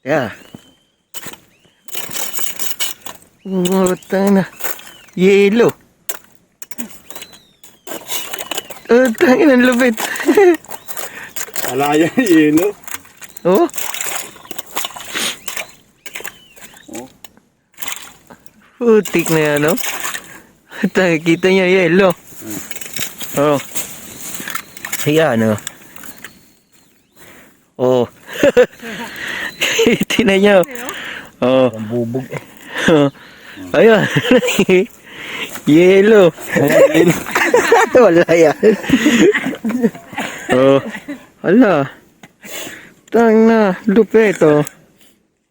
Yeah. Utang na. Yelo. Utang ina ang lupit. Wala yan, yelo. oh. Putik na yan, no? Utang, kita niya yelo. Oh. Ayan, oh. Oh. Tingnan niyo. Oh. Ang bubog eh. Ayan. Yellow. Wala yan. oh. Wala. Tang na. Lupit oh.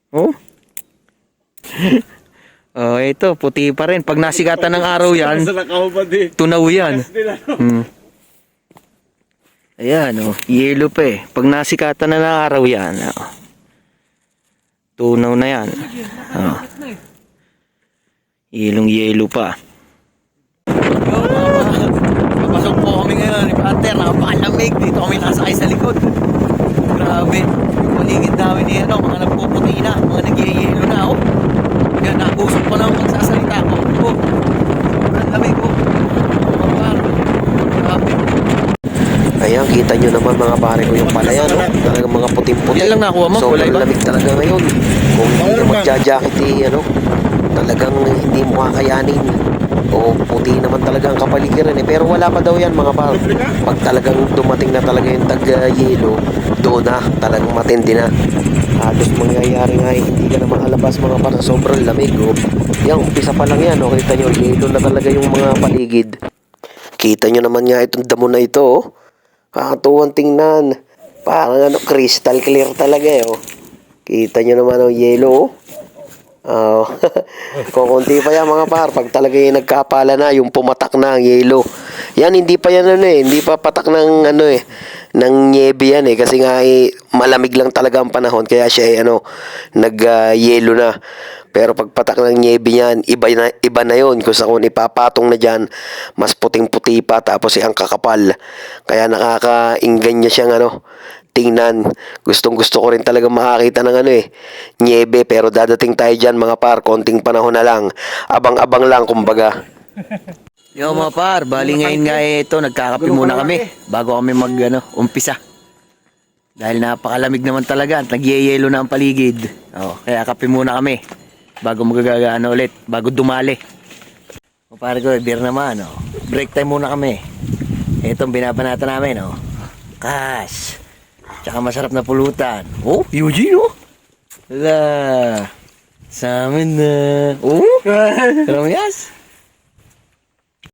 Oh. oh, ito. Puti pa rin. Pag nasikatan ng araw yan, tunaw yan. Nila, no? Hmm. Ayan, oh. Yellow pa eh. Pag nasikatan na ng araw yan, oh. Tunaw na yan. Oh. Yelong yelo pa. Papasok po kami ngayon ni Pater. Napakalamig. Dito kami nasakay sa likod. Grabe. Paligid namin ni ano, mga nagpuputi na. Mga nagyayelo na, oh. Yan, nakusok pa lang magsasalita ko. Oh. Sobrang lamig, oh. Grabe. Ayan, kita nyo naman mga pare ko yung palayan, no? Talagang mga puting-puti. Yan lang nakuha mo? Sobrang Kulay ba? lamig talaga ngayon. Kung hindi ka magja-jacket, eh, ano, talagang hindi mo kakayanin. O puti naman talaga ang kapaligiran eh. Pero wala pa daw yan mga par. Pag talagang dumating na talaga yung tag-yelo, doon na, talagang matindi na. Halos mangyayari nga eh, hindi ka na makalabas mga par sa sobrang lamig. Oh. Yan, umpisa pa lang yan. Oh. Kita nyo, yelo na talaga yung mga paligid. Kita nyo naman nga itong damo na ito. Oh. Kakatuwang tingnan. Parang ano, crystal clear talaga eh. Oh. Kita nyo naman ang yellow. Oh. Kukunti pa yan mga par. Pag talaga yung nagkapala na, yung pumatak na ang yellow. Yan, hindi pa yan ano eh. Hindi pa patak ng ano eh. Ng niebe yan eh. Kasi nga eh, malamig lang talaga ang panahon. Kaya siya eh ano, nag-yellow na. Pero pag patak ng niebe niyan, iba na, iba na yun. Kung sa kung ipapatong na dyan, mas puting-puti pa. Tapos ang kakapal. Kaya nakakainggan niya siyang ano, tingnan. Gustong gusto ko rin talaga makakita ng ano eh, niebe. Pero dadating tayo dyan mga par, konting panahon na lang. Abang-abang lang kumbaga. Yo mga par, bali ngayon nga eh, ito, nagkakape muna kami bago kami mag ano, umpisa. Dahil napakalamig naman talaga at nagyeyelo na ang paligid. Oh, kaya kape muna kami bago magagaga ano ulit, bago dumali. O pare ko, beer naman, oh. Break time muna kami. Ito ang binabanata namin, oh. Cash. Tsaka masarap na pulutan. Oh, Eugene, oh. Wala. Sa amin na. Oh, alam mo yas?